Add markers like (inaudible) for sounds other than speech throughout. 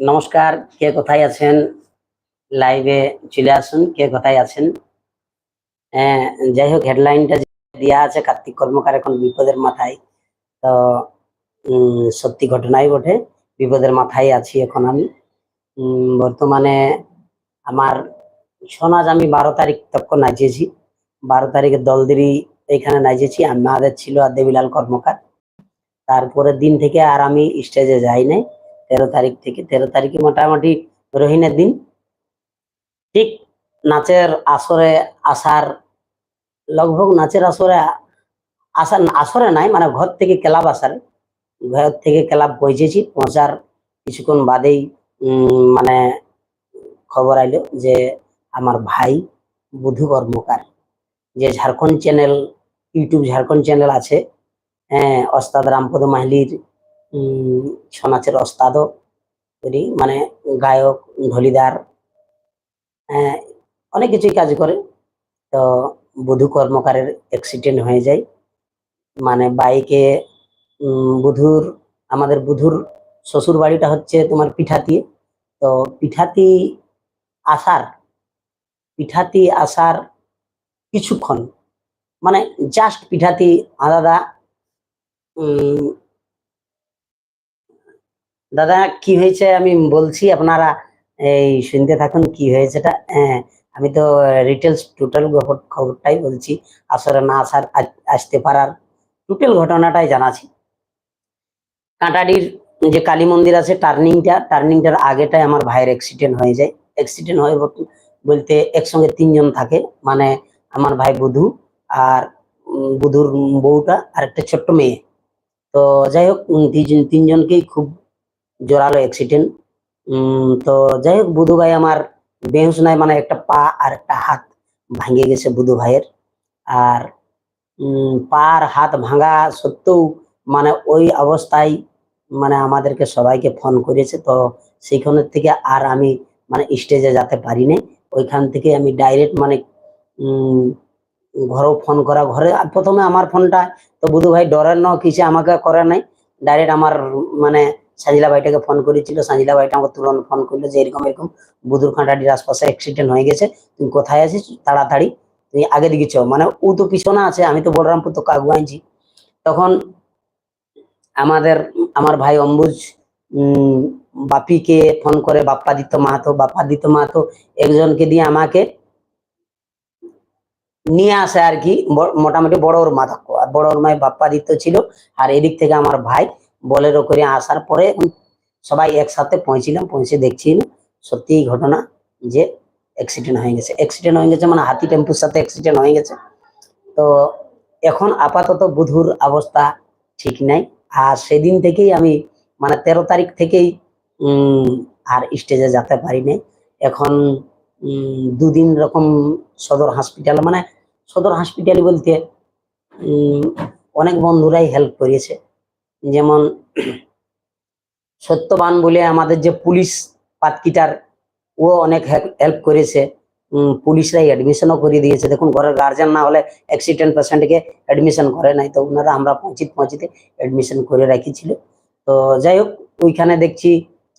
নমস্কার কে কোথায় আছেন? লাইভে চলে আসুন কে কোথায় আছেন? হ্যাঁ, যাই হোক হেডলাইনটা দেওয়া আছে কার্তিক কর্মকার এখন বিপদের মাথায়। তো সত্যি ঘটনাই বটে বিপদের মাথায় আছি এখন আমি। বর্তমানে আমার সোনাজ আমি বারো তারিখ তক নাচেছি বারো তারিখে দলদিরি এখানে নাচেছি আমাদের ছিল আর দেবিলাল কর্মকার। তারপরের দিন থেকে আর আমি স্টেজে যাই নাই। তেরো তারিখ থেকে, তেরো তারিখে মোটামুটি রহিনের দিন। ঠিক নাচের আসরে আসার, লগভগ নাচের আসরে আসার, আসরে নাই মানে ঘর থেকে ক্লাব আসার। ঘর থেকে ক্লাব পৌঁছেছি, পৌঁছার কিছুক্ষণ বাদেই মানে খবর আইলো যে আমার ভাই বুধু কর্মকার, যে Jharkhand channel YouTube Jharkhand channel আছে। হ্যাঁ ওস্তাদ রামপদ মাহিলির উম, ছৌ নাচের ওস্তাদও করি মানে গায়ক ঢলিদার হ্যাঁ অনেক কিছুই কাজ করে। তো বুধু কর্মকারের অ্যাক্সিডেন্ট হয়ে যায়। মানে বাইকে বুধুর আমাদের বুধুর শ্বশুর বাড়িটা হচ্ছে তোমার পিঠাতি। তো পিঠাতি আসার পিঠাতি আসার কিছুক্ষণ মানে জাস্ট পিঠাতি আলাদা দাদা, কি হয়েছে? আমি বলছি, আপনারা এই শুনতে থাকুন কি হয়েছেটা হ্যাঁ আমি তো রিটেলস টোটাল খবরটাই বলছি। আসলে না আসার আসতে পারার টোটাল ঘটনাটাই জানাছি কাঁটাডির যে কালী মন্দির আছে টার্নিংটা টার্নিংটার আগেটাই আমার ভাইয়ের অ্যাক্সিডেন্ট হয়ে যায়। অ্যাক্সিডেন্ট হয়ে বলতে- একসঙ্গে তিনজন থাকে মানে আমার ভাই বুধু আর বুধুর বউটা আর একটা ছোট্ট মেয়ে। তো যাই হোক তিনজনকেই খুব জোরালো অ্যাক্সিডেন্ট তো যাই হোক, বুধু ভাই আমার বেহুশ নাই মানে একটা পা আর একটা হাত ভাঙে গেছে বুধু ভাইয়ের। আর পা আর হাত ভাঙা সত্ত্বেও মানে ওই অবস্থায় মানে আমাদেরকে সবাইকে ফোন করেছে। তো সেইখানের থেকে আর আমি মানে স্টেজে যেতে পারি নাই ওইখান থেকে আমি ডাইরেক্ট মানে ঘরেও ফোন করা, ঘরে প্রথমে আমার ফোনটা তো বুধু ভাই ডরের ন কিছু আমাকে করে নাই। ডাইরেক্ট আমার মানে সাজিলা ভাইটাকে ফোন করেছিল, সাজিলা ভাইটা আমাকে তুরন্ত ফোন করল যে এরকম এরকম বুধুর কাঁটাটির আশপাশে অ্যাক্সিডেন্ট হয়ে গেছে, তুমি কোথায় আছিস? তাড়াতাড়ি। তুমি আগে দিকে চো মানে ও তো পিছনে আছে, আমি তো বলরামপুর তো কাকু আনছি তখন আমাদের, আমার ভাই অম্বুজ বাপিকে ফোন করে, বাপ্পাদিত্য মাহাতো বাপ্পাদিত্য মাহাতো একজনকে দিয়ে আমাকে নিয়ে আসে আর কি মোটামুটি বড় ওর মা থাকো আর বড় ওর মায় বাপ্পাদিত্য ছিল। আর এদিক থেকে আমার ভাই বলেরো করে আসার পরে সবাই একসাথে পৌঁছিলাম, পৌঁছে দেখছি সত্যি ঘটনা যে অ্যাক্সিডেন্ট হয়ে গেছে। অ্যাক্সিডেন্ট হয়ে গেছে মানে হাতি টেম্পুর সাথে অ্যাক্সিডেন্ট হয়ে গেছে। তো এখন আপাতত বুধুর অবস্থা ঠিক নাই। আর সেদিন থেকেই আমি মানে তেরো তারিখ থেকেই আর স্টেজে যেতে পারি নাই। এখন দুদিন রকম সদর হসপিটাল মানে সদর হসপিটাল বলতে অনেক বন্ধুরাই হেল্প করেছে। যেমন সত্যবান বলে আমাদের যে পুলিশ পাতকিটার, ও অনেক হেল্প করেছে। পুলিশরাই অ্যাডমিশনও করে দিয়েছে। দেখুন, ঘরের গার্জেন না হলে অ্যাক্সিডেন্ট পেশেন্টকে অ্যাডমিশন করে নাই, তো ওনারা আমরা পৌঁছিত পৌঁছিতে অ্যাডমিশন করে রাখিছিল। তো যাই হোক, ওইখানে দেখছি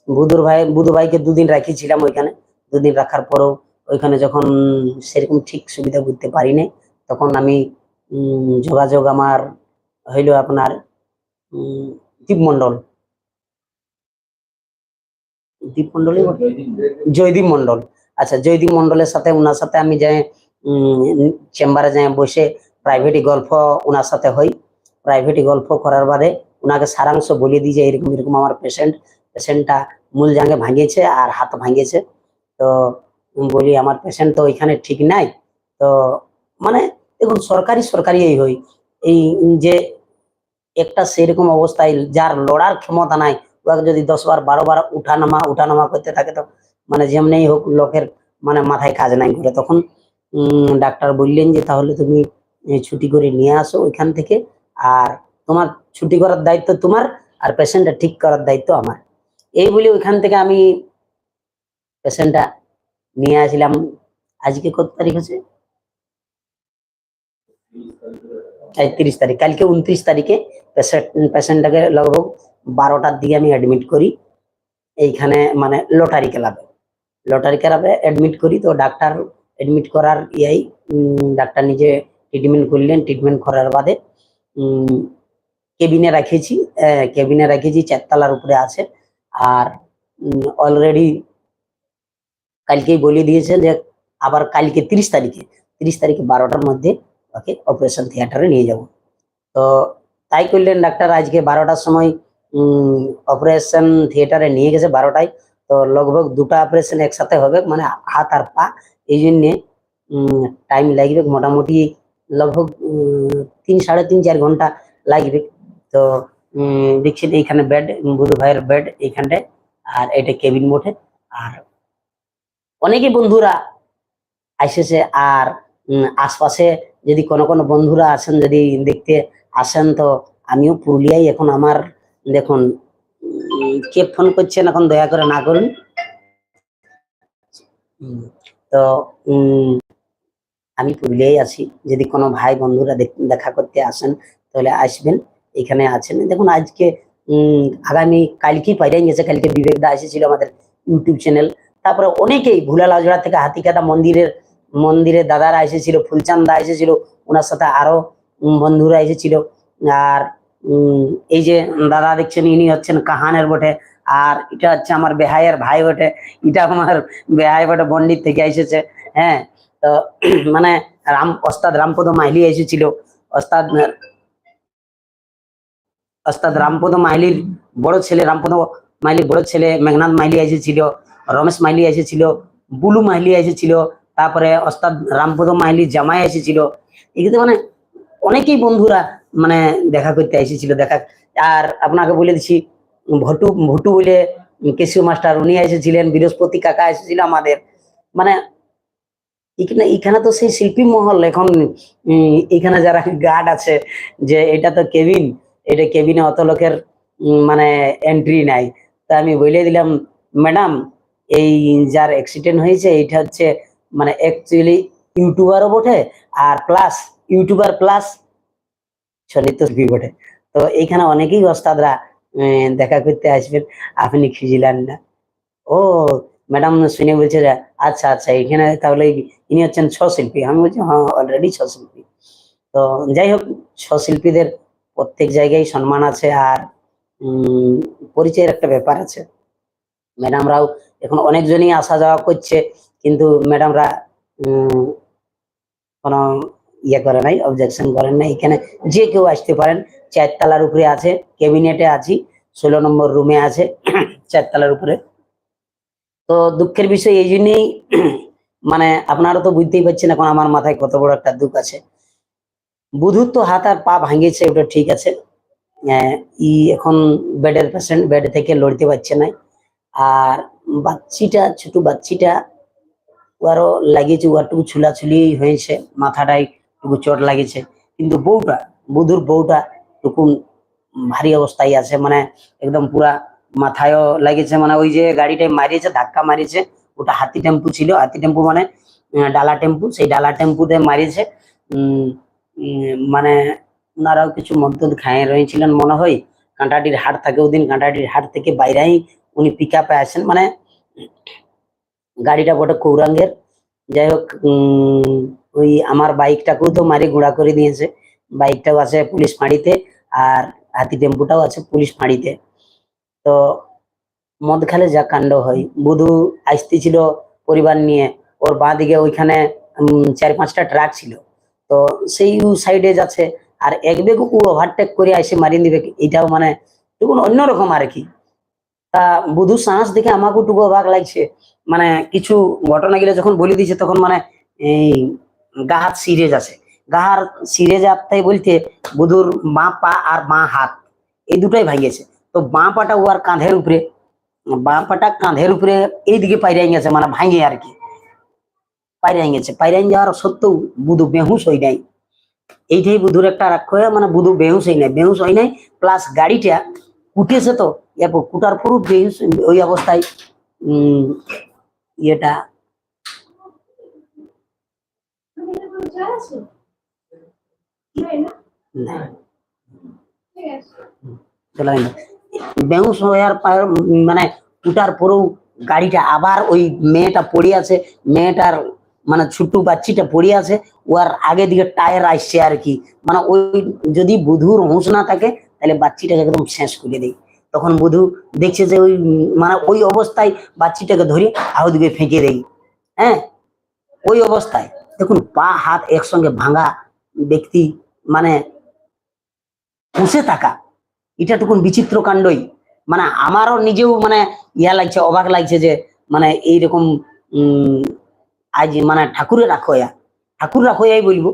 বুধুর ভাই বুধু ভাইকে দুদিন রাখিছিলাম ওইখানে। দুদিন রাখার পরেও ওইখানে যখন সেরকম ঠিক সুবিধা বুঝতে পারি তখন আমি যোগাযোগ আমার হইল আপনার উম, দীপ মন্ডল দীপ মন্ডলই বটে? জয়দীপ মন্ডল আচ্ছা জয়দীপ মন্ডলের সাথে ওনার সাথে আমি যাই চেম্বারে যাই বসে প্রাইভেটই গল্প ওনার সাথে হই। প্রাইভেটই গল্প করার বাদে ওনাকে সারাংশ বলে দিই যে এরকম এরকম আমার পেশেন্ট পেশেন্টটা মূল জাঙ্গে ভাঙিয়েছে আর হাত ভাঙিয়েছে। তো বলি আমার পেশেন্ট তো ওইখানে ঠিক নাই। তো মানে দেখুন সরকারি সরকারি এই হই। এই যে একটা সেরকম অবস্থায় যার লড়ার ক্ষমতা নাই ওকে যদি দশ বার, বারো উঠানামা উঠানামা করতে থাকে তো মানে যেমনি হোক লোকের মানে মাথায় কাজ নাই করে তখন ডাক্তার বললেন যে, তাহলে তুমি ছুটি করে নিয়ে আসো ওইখান থেকে আর তোমার ছুটি করার দায়িত্ব তোমার আর পেশেন্টটা ঠিক করার দায়িত্ব আমার। এই বলে ওইখান থেকে আমি পেশেন্টটা নিয়ে আসলাম। আজকে কত তারিখ আছে তিরিশ তারিখ। কালকে উনত্রিশ তারিখে পেশেন্ট পেশেন্টটাকে লগভগ বারোটার দিকে আমি অ্যাডমিট করি। এইখানে মানে লটারি ক্লাবে লটারি ক্লাবে অ্যাডমিট করি। তো ডাক্তার অ্যাডমিট করার ইয়াই ডাক্তার নিজে ট্রিটমেন্ট করলেন। ট্রিটমেন্ট করার বাদে কেবিনে রাখেছি। কেবিনে রেখেছি, চারতলার উপরে আছে। আর অলরেডি কালকেই বলে দিয়েছে যে আবার কালকে তিরিশ তারিখে তিরিশ তারিখে বারোটার মধ্যে ওকে অপারেশন থিয়েটারে নিয়ে যাব। তো তাই করলেন ডাক্তার, আজকে বারোটার সময় অপারেশন থিয়েটারে নিয়ে গেছে বারোটায়। তো লগভগ দুটা অপারেশন একসাথে হবে মানে হাত আর পা, এই জন্যে টাইম লাগবে মোটামুটি লগভগ তিন, সাড়ে তিন, চার ঘণ্টা লাগবে। তো দেখছেন এইখানে বেড বুধু ভাইয়ের বেড এইখানটায়, আর এটা কেবিন মোটে আর অনেকে বন্ধুরা আসেছে, আর আশপাশে যদি কোনো কোনো বন্ধুরা আসেন, যদি দেখতে আসেন, তো আমিও পুরুলিয়ায় এখন আমার, দেখুন কে ফোন করছেন এখন দয়া করে না করুন। তো আমি পুরুলিয়ায় আছি। যদি কোনো ভাই বন্ধুরা দেখ- করতে আসেন, তাহলে আসবেন, এখানে আছেন। দেখুন, আজকে আগামী কালকেই পাইরাই গেছে, কালকে বিবেক দা এসেছিল আমাদের ইউটিউব চ্যানেল। তারপরে অনেকেই ভুলা লাজড়া থেকে হাতিকাটা মন্দিরের মন্দিরে দাদারা এসেছিল, ফুলচান্দা এসেছিল ওনার সাথে আরও বন্ধুরা এসেছিল। আর এই যে দাদা দেখছেন, ইনি হচ্ছেন কাহানের বটে। আর এটা হচ্ছে আমার বেহাইয়ের ভাই বটে। এটা আমার বেহাই বটে বন্ডিত থেকে এসেছে। হ্যাঁ তো (clears throat) মানে রাম, ওস্তাদ রামপদ মাইলি এসেছিল। ওস্তাদ ওস্তাদ রামপদ মাইলির বড় ছেলে, রামপদ মাইলির বড় ছেলে মেঘনাথ মাইলি এসেছিল, রমেশ মাইলি এসেছিল, বুলু মাইলি এসেছিল তারপরে ওস্তাদ রামপদ মাইলির জামাই এসেছিল। এগুলো মানে অনেকেই বন্ধুরা মানে দেখা করতে এসেছিল, দেখা আর আপনাকে বলে দিচ্ছি, ভটু ভটু বলে কেশিও মাস্টার উনি এসেছিলেন, বৃহস্পতি কাকা এসেছিল আমাদের। মানে এখানে এখানে তো সেই শিল্পী মহল, এখন এখানে যারা গার্ড আছে, যে এটা তো কেবিন, এটা কেবিনে অত লোকের মানে এন্ট্রি নাই। তা আমি বলে দিলাম, ম্যাডাম, এই যার অ্যাক্সিডেন্ট হয়েছে এটা হচ্ছে মানে অ্যাকচুয়ালি ইউটিউবারও বটে আর প্লাস ইউটিউবার প্লাস শিল্পী বটে। তো এইখানে অনেকেই ওস্তাদরা দেখা করতে আসবেন। আপনি খুঁজিলেন না। ও ম্যাডাম শুনে বলছে আচ্ছা আচ্ছা এখানে তাহলে ইনি হচ্ছেন ছ শিল্পী আমি বলছি হ্যাঁ অলরেডি ছ শিল্পী তো যাই হোক ছ শিল্পীদের প্রত্যেক জায়গায় সম্মান আছে আর পরিচয়ের একটা ব্যাপার আছে। ম্যাডামরাও এখন অনেকজনই আসা যাওয়া করছে। কিন্তু ম্যাডামরা কোনো ইয়ে করে নাই অবজেকশন করেন না এখানে যে কেউ আসতে পারেন চারতলার উপরে আছে ক্যাবিনেটে আছি ষোলো নম্বর রুমে আছে (coughs) চারতলার উপরে। তো দুঃখের বিষয় এই জন্যই (coughs) মানে আপনারা তো বুঝতেই পারছেন এখন আমার মাথায় কত বড় একটা দুঃখ আছে। বুধুর তো হাত আর পা ভাঙিয়েছে ওটা ঠিক আছে। আহ, ই এখন বেডের পেশেন্ট বেড থেকে লড়তে পারছে না। আর বাচ্চিটা ছোট বাচ্চিটা ওয়ারও লাগিয়েছে ওয়ারটুকু ছুলাছুলি হয়েছে মাথাটাই টুকু চোট লাগিয়েছে। কিন্তু বউটা, বুধুর বউটা টুকুন ভারী অবস্থায় আছে মানে একদম পুরা মাথায়ও লাগিয়েছে মানে ওই যে গাড়িটায় মারিয়েছে, ধাক্কা মারিয়েছে, ওটা হাতি টেম্পু ছিল। হাতি টেম্পু মানে ডালা টেম্পু, সেই ডালা টেম্পুতে মারিয়েছে। মানে ওনারাও কিছু মদ্য খায় রয়েছিলেন মনে হয় কাঁটাটির হাট থাকে ওদিন, কাঁটাটির হাট থেকে বাইরেই উনি পিক আসেন মানে গাড়িটা বটে কৌরাঙ্গের। যাই হোক ওই আমার বাইকটাকেও তো মারি গুঁড়া করে দিয়েছে। বাইকটাও আছে পুলিশ ফাঁড়িতে আর হাতি টেম্পুটাও আছে পুলিশ ফাঁড়িতে। তো মদ খেলে যা কাণ্ড হয়। বুধু আসতেছিল পরিবার নিয়ে। ওর বাঁ দিকে ওইখানে চার পাঁচটা ট্রাক ছিল। তো সেই সাইডে যাচ্ছে। আর এক বেগ ও ওভারটেক করে এসে মারিয়ে দিবে। এটাও মানে টুকুন অন্যরকম আর কি। তা বুধু সাহস দেখে আমাকেও টুকু অবাক লাগছে। মানে কিছু ঘটনা গেলে যখন বলে দিয়েছে, তখন মানে এই গা হাত সিরিয়াস আছে। গা হাত সিরিয়াস আপতাই বলতে বুধুর বাঁ পা আর বাঁ হাত। এই দুটাই ভাঙিয়েছে। তো বাঁ পাটা ও আর কাঁধের উপরে, বাঁ পাটা কাঁধের উপরে এইদিকে পাইরাই গেছে মানে ভাঙে আর কি। পাইরাই গেছে। পাইরাই যাওয়ার সত্ত্বেও বুধু বেহুশ হই নাই। এইটাই বুধুর একটা রাক্ষ মানে বুধু বেহুশ হই নাই। বেহুশ হই নাই প্লাস গাড়িটা কুটেছে তো এরপর কুটার পরও বেহুশ ওই অবস্থায় ইয়েটা। বেহুশ হওয়ার মানে উঠার পরেও গাড়িটা আবার ওই মেয়েটা পড়ে আছে, মেয়েটার মানে ছোট্ট বাচ্চিটা পড়ে আছে, ওর আগে দিকে টায়ার আসছে আর কি। মানে ওই যদি বুধুর হুঁশ না থাকে তাহলে বাচ্চিটাকে একদম শেষ করে দেয় তখন বুধু দেখছে যে ওই মানে ওই অবস্থায় বাচ্চিটাকে ধরে আহুদিকে ফেঁকে দেয় হ্যাঁ? ওই অবস্থায়। দেখুন, পা, হাত একসঙ্গে ভাঙা ব্যক্তি মানে বসে থাকা, এটা টুকুন বিচিত্র কাণ্ডই। মানে আমারও নিজেও মানে ইয়া লাগছে, অবাক লাগছে যে মানে এইরকম আজ মানে ঠাকুরের রাখোয়া। ঠাকুর রাখোয়াই বলব।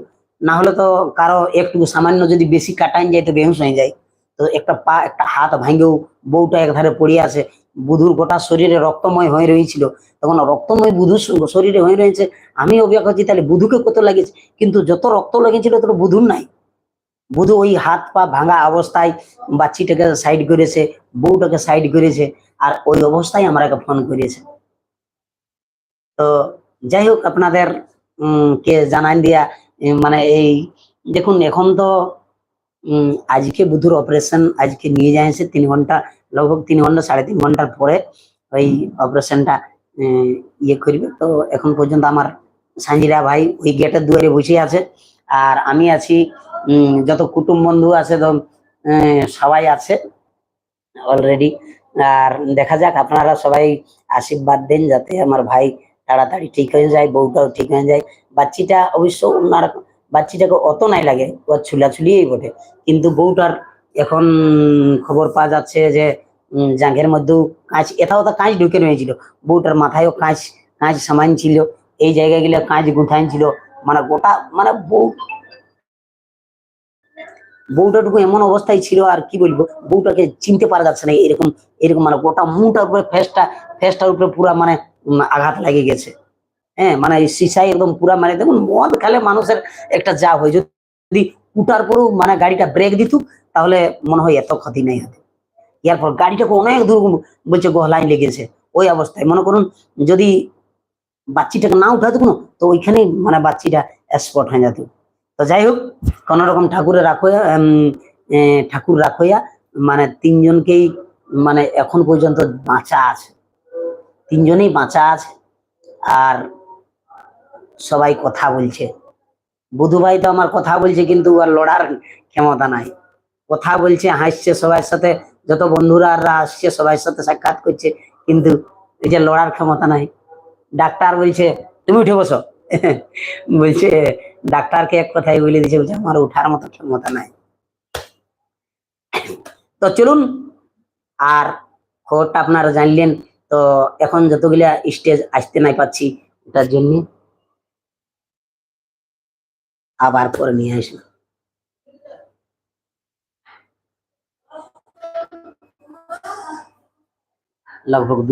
না হলে তো কারও একটু সামান্য যদি বেশি কাটাইন যায় তো বেহুশ হয়ে যায়। তো একটা পা, একটা হাত ভাঙেও বউটা একধারে পড়ে আছে। বুধুর গোটা শরীরে রক্তময় হয়ে রয়েছিল। তখন রক্তময় বুধুর শরীরে হয়ে রয়েছে। আমি অবাক হচ্ছি তাহলে বুধুকে কত লাগেছে কিন্তু যত রক্ত লেগেছিল তত বুধুর নাই। বুধু ওই হাত পা ভাঙা অবস্থায় বাচ্চিটাকে সাইড করেছে, বউটাকে সাইড করেছে, আর ওই অবস্থায় আমাকে ফোন করেছে। তো যাই হোক, আপনাদের কে জানান দিয়া মানে এই, দেখুন, এখন তো আজকে বুধুর অপারেশন আজকে নিয়ে যাইছে তিন ঘণ্টা, লগভগ তিন ঘণ্টা, সাড়ে তিন ঘণ্টার পরে ওই অপারেশনটা ইয়ে করবে। তো এখন পর্যন্ত আমার সাঞ্জিরা ভাই ওই গেটের দুয়ারে বসে আছে। আর আমি আছি যত কুটুম বন্ধু আছে, তো সবাই আছে অলরেডি আর দেখা যাক, আপনারা সবাই আশীর্বাদ দেন যাতে আমার ভাই তাড়াতাড়ি ঠিক হয়ে যায়, বউটাও ঠিক হয়ে যায়। বাচ্চিটা অবশ্য ওনার বাচ্চিটাকে অত নাই লাগে ও ছুলাছুলিই বটে। কিন্তু বউটার এখন খবর পাওয়া যাচ্ছে যে উম, জাঙ্ঘের মধ্যেও কাঁচ এটাও তো কাঁচ ঢুকে রয়েছিল। বউটার মাথায়ও কাঁচ কাঁচ সামান ছিল। এই জায়গাগুলো কাঁচ গুঁথাইন ছিল। মানে গোটা মানে বউ বউটাটুকু এমন অবস্থায় ছিল আর কি বলব বউটাকে চিনতে পারা যাচ্ছে না এরকম এরকম মানে গোটা মুখটার উপরে ফেসটা ফেসটার উপরে পুরা মানে আঘাত লাগে গেছে। হ্যাঁ মানে সিসাই একদম পুরা মানে দেখুন, মদ খেলে মানুষের একটা যা হয়, যদি উঠার পরেও মানে গাড়িটা ব্রেক দিত তাহলে মনে হয় এত ক্ষতি নাই হতো। এরপর গাড়িটাকে অনেক দূর বলছে গহলায় লেগেছে ওই অবস্থায়। মনে করুন, যদি বাচ্চিটাকে না উঠাতো কোনো, তো ওইখানে মানে বাচ্চিটা স্পট হয়ে যেত। তো যাই হোক, কোনো রকম ঠাকুরের রাখোয়া ঠাকুর রাখোয়া মানে তিনজনকেই মানে এখন পর্যন্ত বাঁচা আছে। তিনজনেই বাঁচা আছে। আর সবাই কথা বলছে। বুধু ভাই তো আমার কথা বলছে, কিন্তু আর লড়ার ক্ষমতা নাই। কথা বলছে, হাসছে, সবার সাথে যত বন্ধুরা আসছে, সবার সাথে সাক্ষাৎ করছে, কিন্তু এই যে লড়ার ক্ষমতা নাই। ডাক্তার বলছে, তুমি উঠে বসো। (laughs) বলছে, ডাক্তারকে এক কথাই বলে দিয়েছে, বলছে, আমার উঠার মতো ক্ষমতা নাই। (coughs) তো চলুন, আর খবরটা আপনারা জানলেন, তো এখন যতগুলা স্টেজ আসতে নাই পাচ্ছি, ওটার জন্য আবার পরে নিয়ে আসবো लगभग दू